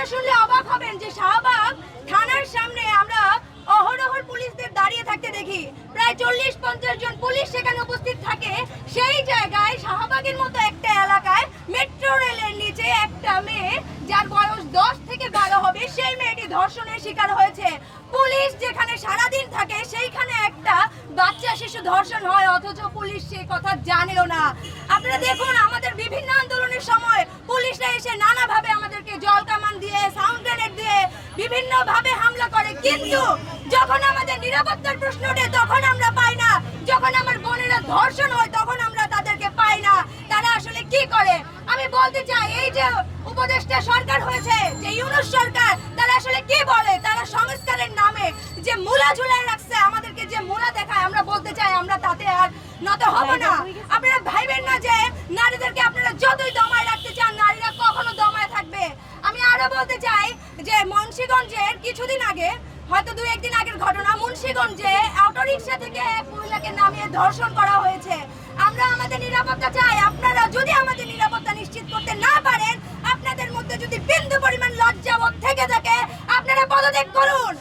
আপনারা শুনলে অবাক হবেন যে শাহবাগ থানার সামনে আমরা অহরহ পুলিশদের দাঁড়িয়ে থাকতে দেখি। প্রায় চল্লিশ পঞ্চাশ জন পুলিশ সেখানে উপস্থিত থাকে। সেই জায়গায় শাহবাগের মতো একটা এলাকায় মেট্রো রেলের নিচে একটা মেয়ে, যার বয়স দশ থেকে বারো হবে, সেই মেয়েটি ধর্ষণের শিকার হয়েছে। পুলিশ যেখানে সারাদিন থাকে, সেইখানে একটা বাচ্চা শিশু ধর্ষণ হয়, অথচ পুলিশ সে কথা জানেও না। আপনারা দেখুন, আমাদের বিভিন্ন আন্দোলনের সময় পুলিশরা এসে নানাভাবে আমাদেরকে জল কামান দিয়ে সাউন্ড গ্রেনেড দিয়ে বিভিন্ন ভাবে হামলা করে। কিন্তু যখন আমাদের নিরাপত্তার প্রশ্ন ওঠে, তখন আমরা পাই না। যখন আমার বোনেরা ধর্ষণ হয়, তখন আমরা তাদেরকে পাই না। তারা আসলে কি করে? আমি বলতে চাই, এই যে উপদেষ্টা সরকার হয়েছে, যে ইউনুস সরকার, তারা আসলে কি বলে? তারা মূলা ঝুলাই রাখছে আমাদেরকে যে মূলা দেখায় আমরা বলতে চাই আমরা তাতে আর নত হব না। আপনারা ভাইবেন না যে নারীদেরকে আপনারা যতই দমায় রাখতে চান নারীরা কখনো দমায় থাকবে। আমি আরও বলতে চাই যে মুন্সিগঞ্জের কিছুদিন আগে হয়তো দুই একদিন আগের ঘটনা মুন্সিগঞ্জে অটোরিকশা থেকে এক মহিলাকে নামিয়ে ধর্ষণ করা হয়েছে। আমরা আমাদের নিরাপত্তা চাই। আপনারা যদি আমাদের নিরাপত্তা নিশ্চিত করতে না পারেন আপনাদের মধ্যে যদি বিন্দু পরিমাণ লজ্জাবোধ থেকে থাকে আপনারা পদত্যাগ করুন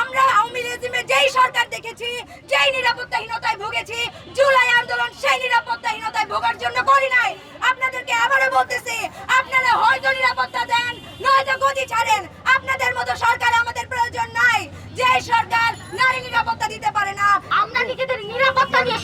আমরা আওয়ামী রেজিমে যেই দেখেছি যেই নিরাপত্তাহীনতায় ভুগেছি, জুলাই আন্দোলন সেই নিরাপত্তাহীনতায় ভোগার জন্য করি নাই। আপনাদেরকে আবারও বলতেছি, আপনারা হয়তো নিরাপত্তা দেন, নয়তো গতি ছাড়েন। আপনাদের মতো সরকার আমাদের প্রয়োজন নাই। যে সরকার নারী নিরাপত্তা দিতে পারে না, আমরা নিজেদের নিরাপত্তা নিয়ে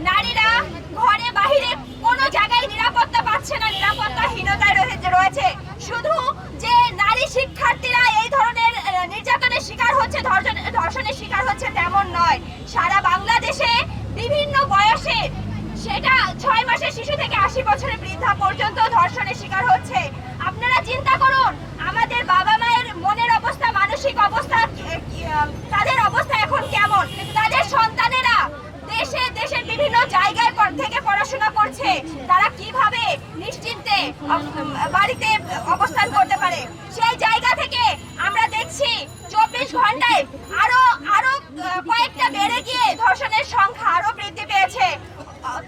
নারীরা ঘরে, বাহিরে কোনো জায়গায় নিরাপত্তা পাচ্ছে না, নিরাপত্তাহীনতায় রয়েছে শুধু যে নারী শিক্ষার্থীরা এই ধরনের নির্যাতনের শিকার হচ্ছে ধর্ষণ- ধর্ষণের শিকার হচ্ছে তেমন নয়। সারা বাংলাদেশে বিভিন্ন বয়সে সেটা ছয় মাসের শিশু থেকে আশি বছরের বৃদ্ধা পর্যন্ত ধর্ষণের শিকার হচ্ছে। আপনারা চিন্তা করুন, আমাদের বাবা মায়ের মনের অবস্থা, মানসিক অবস্থা কি- কি, আহ, তাদের অবস্থা এখন কেমন তাদের সন্তানেরা দেশে দেশের বিভিন্ন জায়গায় পর- থেকে পড়াশোনা তারা কীভাবে নিশ্চিন্তে বাড়িতে অবস্থান করতে পারে? সেই জায়গা থেকে আমরা দেখছি চব্বিশ ঘন্টায় আরও আরও কয়েকটা বেড়ে গিয়ে ধর্ষণের সংখ্যা আরও বৃদ্ধি পেয়েছে।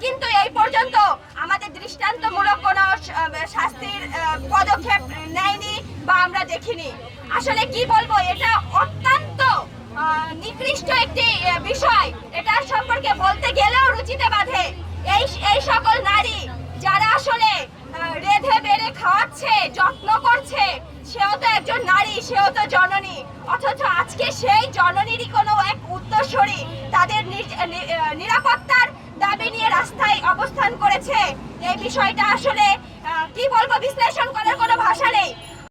কিন্তু এই পর্যন্ত আমাদের দৃষ্টান্তমূলক কোনো শাস্তির পদক্ষেপ নেয়নি বা আমরা দেখিনি। আসলে কি বলব, এটা অত্যন্ত নিকৃষ্ট একটি বিষয়। এটা সম্পর্কে বলতে গেলেও রুচিতে বাঁধে। এই এই সকল নারী যারা আসলে রেধে বেড়ে খাওয়াচ্ছে, যত্ন করছে, সেও তো একজন নারী, সেও তো জননী। অথচ আজকে সেই জননীরই কোনো এক উত্তরসূরি তাদের নিরাপত্তার দাবি নিয়ে রাস্তায় অবস্থান করেছে। এই বিষয়টা আসলে কি বলব, বিশ্লেষণ